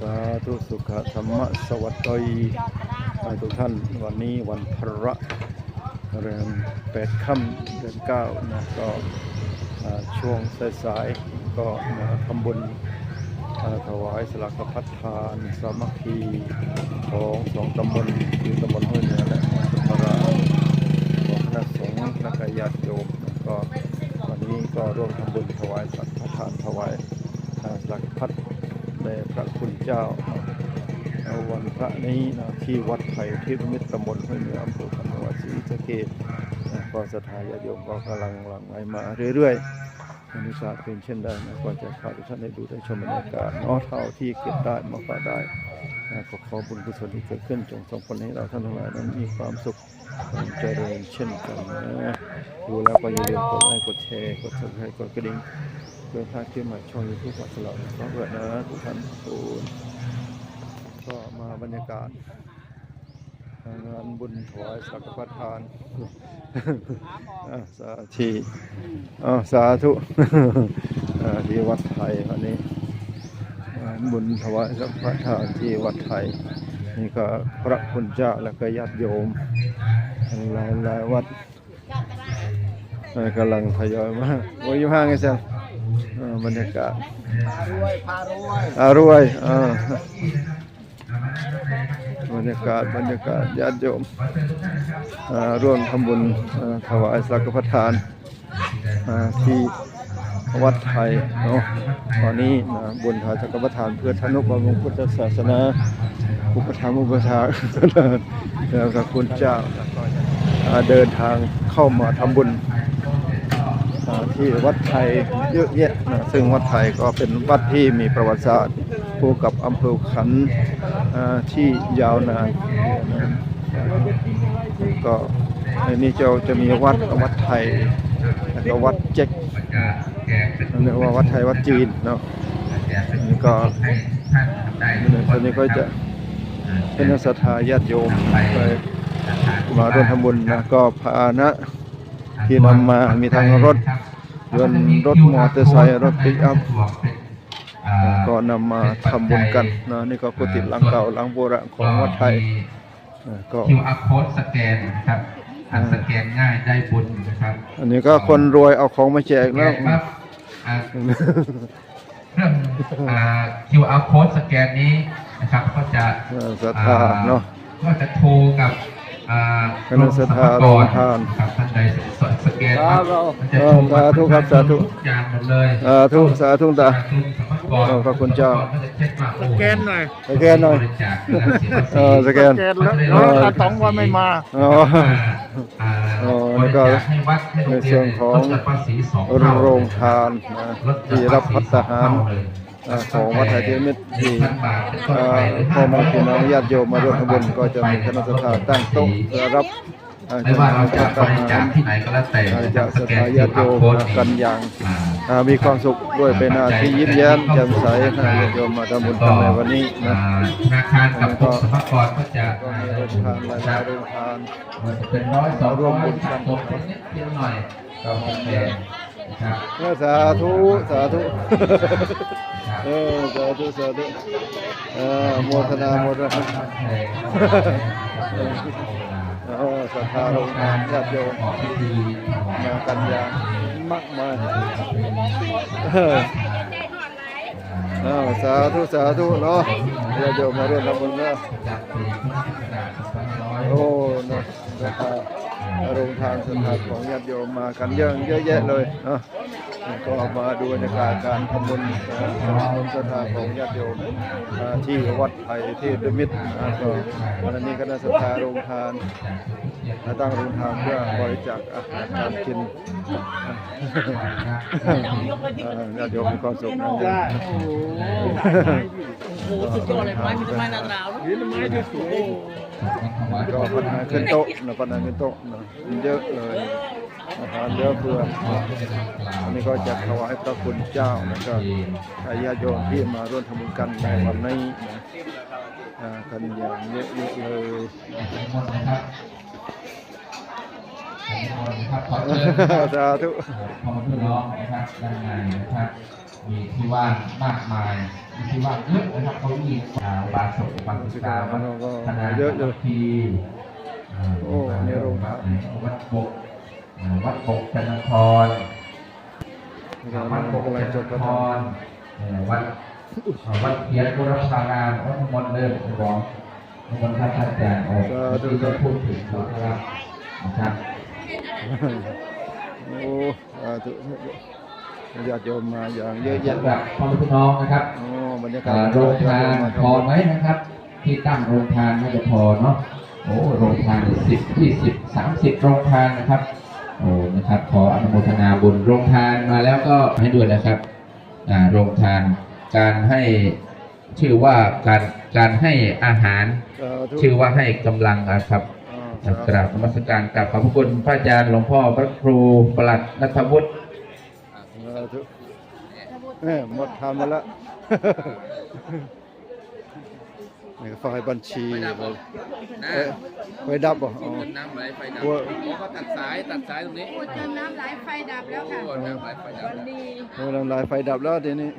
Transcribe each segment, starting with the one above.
สาธุสุขธรรมสวัสดีให้ทุกท่านวันนี้วันพระเรือนแปดค่ำเดือนเก้านะก็ช่วงสายๆก็มาทำบุญถวายสลักพัดทานสามัคคีของสองตำบลคือตำบลห้วยเหนือและตำบลราของคณะสงฆ์คณะญาติโยมก็วันนี้ก็ร่วมทำบุญถวายสังฆทานถวายอ่าสลักพัด แด่พระคุณ เจ้าวันพระนี้นะที่วัดไผ่ที่มิตรตำบลห้วยเหนืออำเภอพันวาศรีสะเกษนะก็สถานญาโยมก็กำลังหลั่งไหลมาเรื่อยๆอนุสาสเป็นเช่นใดนะก็จะพาทุกท่านได้ดูได้ชมบรรยากาศนาะเท่าที่เก็บได้มาฝากได้ขอขอบุญกุศลที่เกิดขึ้นจงส่งผลให้เราท่านทั้งหลายนั้นมีความสุขความเจริญเช่นกันนะดูแล้วก็อย่าลืมกดไลค์กดแชร์กดซับสไครต์กดกระดิ่งเดินทางขึ้นมาช่องยูทูบของเราขอเปิดนะทุกท่านทุก บรรยากาศงานบุญถวายสังฆทานอ่าสาธุอ่าสาธุอ่าที่วัดไทยวันนี้งานบุญถวายสังฆทานที่วัดไทย นี่ก็พระคุณเจ้าและก็ญาติโยมหลายหลายๆวัดเอ่อกำลังทยอยมาโอ้ยอยู่ห้างไงเซนอ่าบรรยากาศรวยพารวยอารวยอ่า บรรยากาศบรรยากาศญาติโยมร่วมทำบุญถวายสังฆทานอ่าที่วัดไทยเนาะตอนนี้นะบุญถวายสังฆทานเพื่อทนุบำรุงพุทธศาสนาอุปถัมภ์อุปถากแล้วพระคุณเจ้าเดินทางเข้ามาทำบุญที่วัดไทยเยอะแยะนะซึ่งวัดไทยก็เป็นวัดที่มีประวัติศาสตร์คู่กับอำเภอขันธ์ ที่ยาวนานก็ในนี้จะจะมีวัดวัดไทยแล้วก็วัดเจ๊กเรียกว่าวัดไทยวัดจีนเนาะนี่ก็ตอนนี้ก็จะเป็นศรัทธาญาติโยมไปมาร่วมทำบุญนะก็พาหนะที่นำมามีทั้งรถยนต์รถมอเตอร์ไซค์รถปิกอัพ ก็นำมาทำบุญกันนะนี่ก็กุฏิหลังเก่าหลังโบราณของวัดไทยอ่าก็คิวอาร์โค้ดสแกนนะครับอันสแกนง่ายได้บุญนะครับ อันนี้ก็คนรวยเอาของมาแจกสแกแล้วนปั๊บอ่าเครื่องอ่า QR code สแกนนี้นะครับ ก็จะเออศรัทธาเนาะก็จะโทรกับอ่าคณะศรัทธาโรงทานครับท่านใดสสแกนปั๊บมันจะเอโทอรสาธุครับสาธุทุกอย่างหมดเลยสาธุสาธุตา สาธุสรรพากรขอบพระคุณเจ้าก็จะเช็คว่าโอ้สแกนหน่อยสแกนหน่อยบริจาคเพื่อเสียภาษีเออสแกนสแกนแล้วแล้วตาตองว่าไม่มาอ๋ออ่าอ๋อบแล้วริก็จาคให้วัดให้โรงเรียนในส่วนของลดภาษีสองเท่าโรงทานนะลดที่รับพัฒหารอ่าของวัดไทยเทมิตรที่อ่าพ่อแม่พี่น้องญาติโยมมาร่วมทำบุญก็จะมีคณะสัตยาตั้งโต๊ะเพื่อรับอ่า ไม่ว่าเราจะบทหริจาคที่ไหนก็แล้วแต่อานะคจะรับสสแกถานญาติโย QR ม code กันอย่างอ่าอ่ามีความสุขด้วยเป็นหน้าที่ยิ้มแย้มแจ่มใสให้ญาติโยมมาทำบุญกันในวันนี้นะอ่าธนาคารกับกรมสรรพากรก็จะก็มีโรงทานหลายๆโรงทานมันจะเป็นร้อยสองร่วร้มอบุยญกันตกเป็นนิดเดียวหน่อยเราสแกนนะครับเออสาธุสาธุเออสาธุสาธุเออโมทนาโมทนา เออศรัทธาโรงทานญาติโยมมากันอย่างมากมายเอออ้าสาธุสาธุเนาะญาติโยมมาเร่วมทำบุญเนาะโอ้นะศรัทธาโรงทานศรัทธาของญาติโยมมากันเยอะเยอะแยะเลยเนาะ ก็มาดูบรรยากาศการทำบุญทำบุญศรัทธาของญาติโยมอ่าที่วัดไผ่เทพมิตรนะก็วันนี้คณะศรัทธาโรงทานมาตั้งโรงทานเพื่อบริจาคอาหารการกินอ่าญาติโยมมีความสุขนะได้โอ้โอ้โหสุดยอดเลยไม้มีแต่ไม้หนาวๆยืนไม้จะสูง ก็พัฒนาขึ้นโต๊ะนะพัฒนาขึ้นโต๊ะนะเยอะเลยอาหารเยอะเพื่ออันนี้ก็จะถวายพระคุณเจ้าแล้วก็ญาติโยมที่มาร่วมทำบุญกันในวันนี้นะอ่ากันอย่างเยอะๆเลยครับขอเชิญนะครับสาธุขอมาด้วยร้องนะครับด้านในนะครับ มีที่ว่างมากมายมีที่ว่างเยอะนะครับเขามีอ่าบาสกบาสิกาวัดคณะเยอะเลยทีอ่าโอ้ในโรงพยาบาลวัดบกวัดบกจันทครวัดบกจันทรวัดวัดเพียรบุรพารามวัดมนต์เลิศบอกมนต์ท่านอาจารย์ออกที่จะพูดถึงนะครับนะครับโอ้สาธุ ญาติโยมมาอย่างเยอะแยะสำหรับพ่อแม่พี่น้องนะครับโอ้บรรยากาศเอ่อโรงทานพอไหมนะครับ ที่ตั้งโรงทานน่าจะพอเนาะโอ้โรงทานสิบยี่สิบสามสิบโรงทานนะครับโอ้นะครับขออนุโมทนาบุญโรงทานมาแล้วก็ให้ด้วยนะครับอ่าโรงทานการให้ชื่อว่าการการให้อาหารสาธุชื่อว่าให้กำลังนะครับอ่ากราบนมัสการกับขอบพระคุณพระอาจารย์หลวงพ่อพระครูประหลัดนัทวุฒิสาธุเอ้ยหมดทำมาแล้วนี่ก็ฝ่ายบัญชีเลยเอ้ยไฟดับบ่อ๋อน้ำไหลไฟดับกลัวเขาก็ตัดสายตัดสายตรงนี้โอ้เติมน้ำไหลไฟดับแล้วค่ะโอ้น้ำไหลไฟดับแล้วดีโอ้ลำลายไฟดับแล้วทีนี้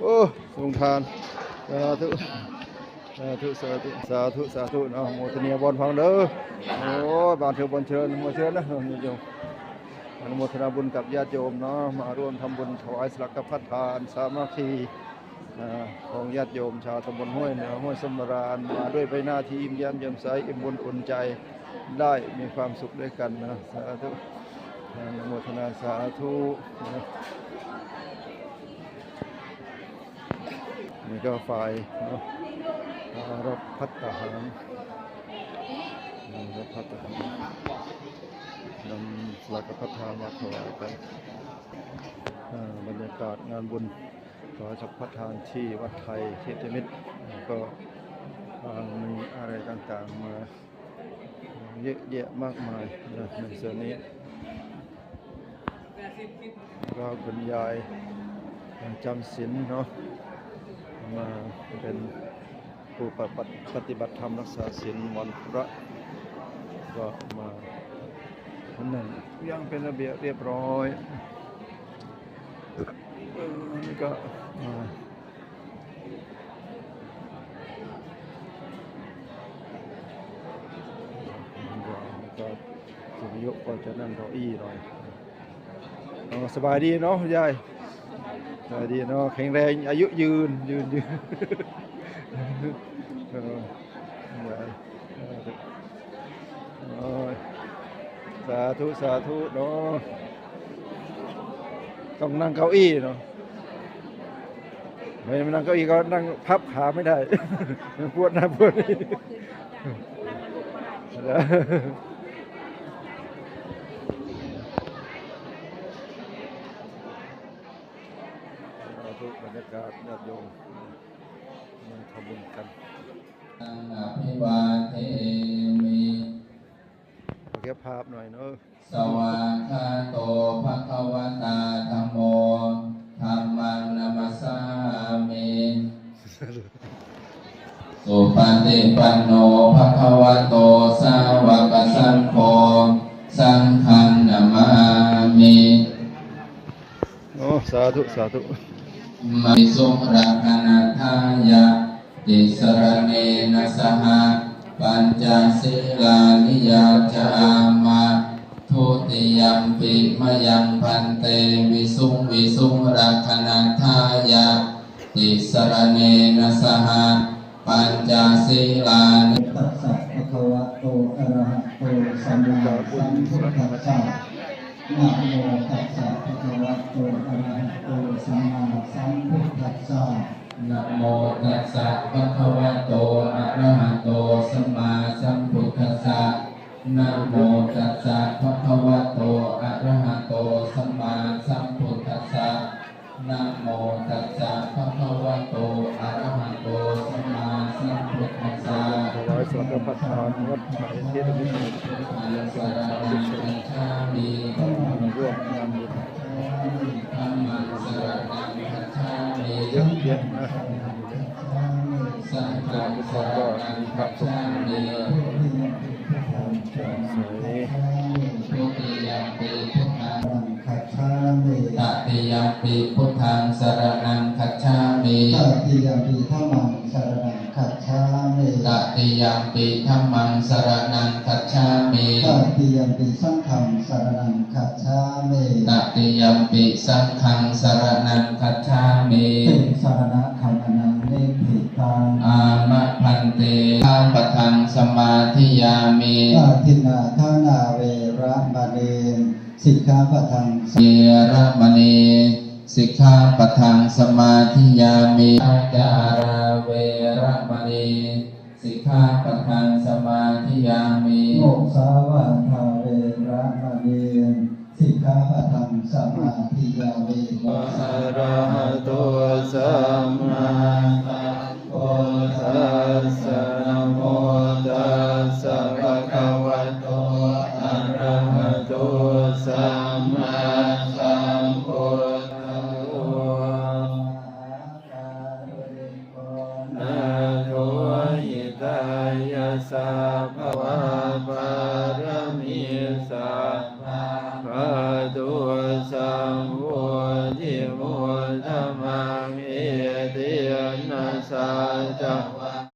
โอ้สงทานสาธุ สาธุสาธุสาธุสาธุเนาะโมทนียบอลฟังเด้อโอ้บานเทวบนเชิญโมเชิญนะโยมอนุโมทนาบุญกับญาติโยมเนาะมาร่วมทำบุญถวายสลักพัฒทานสามัคคีของญาติโยมชาวตำบลห้วยเหนือห้วยสมราณมาด้วยใบหน้าที่ยิ้มแย้มแจ่มใสอิ่มบุญอุ่นใจได้มีความสุขด้วยกันนะสาธุอนุโมทนาสาธุ นี่ก็ฝ่ายเนารับพัฒทหารรับพัฒทหารนำหลักพัฒทานมาถวายกันอ่าบรรยากาศงานบุญขอสัพพทานที่วัดไทยเทพมิตรก็มีอะไรต่างๆมาเยอะแยะมากมายนะในส่วนนี้ก็คุณยายจำศีลเนาะ มาเป็นผู้ปฏิบัติปฏิบัติธรรมรักษาศีลวันพระก็มาคนหนึ่งยังเป็นระเบียบเรียบร้อยเออนี่ก็อ่าแล้วก็สุริยุก็จะนั่งเก้าอี้หน่อยอ๋อสบายดีเนาะยายสบาย ดีเนาะแข็งแรงอายุยืนยืนยืนเออยายเออสาธุสาธุเนาะต้องนั่งเก้าอี้เนาะไม่นั่งเก้าอี้ก็นั่งพับขาไม่ได้ปวดหน้าปวดนี่ ปฏิปันโนภะคะวะโตสาวกสังโฆสังฆังนามามิโอ้สาธุสาธุมิสุราคณาทายะติสรเนนะสหปัญจศีลานิยาจามาทุติยัมปิมยังพันเตวิสุงวิสุงราคณาทายะติสรเนนะสห ปัญจศีลานิตัสสะภะคะวะโตอะระหะโตสัมมาสัมพุทธัสสะนะโมตัสสะภะคะวะโตอะระหะโตสัมมาสัมพุทธัสสะนะโมตัสสะภะคะวะโตอะระหะโตสัมมาสัมพุทธัสสะนะโมตัสสะภะคะวะโตอะระหะโตสัมมาสัมพุทธัสสะนะโมตัสสะภะคะวะโต วายสังฆพัฒทานวัดไผ่เทพมิตรยังเป็นสาธุชนร่วมงานบุญธรรมังสรณังคัจฉามิเยอะแยะนะสสังฆังสรณังคัจฉามิจะสวยทุติยมปีพุทธังขัดชามิตติยปีพุทธังสรณังคัจฉามิตติยมปีธรรมังสาน ตติยมปีธัมมังสรณังคัจฉามิตติยมปีสังฆังสารนังขัดชามิตติยมปิสังฆังสรณังคัจฉามิติสารณะธรรมนังเนติตังอามะพันเตข้าปทังสมาธิยามิอาทินนาทานาเวระมณีสิกขาปะทังสเยระมณีสิกขาปทังสมาธิยามิอาจาราเวระมณี สิกขาปทังสมาธิยามิโมกสาวาทาเวระมณีสิกขาปะทังสมาธิยามิอะระหะโต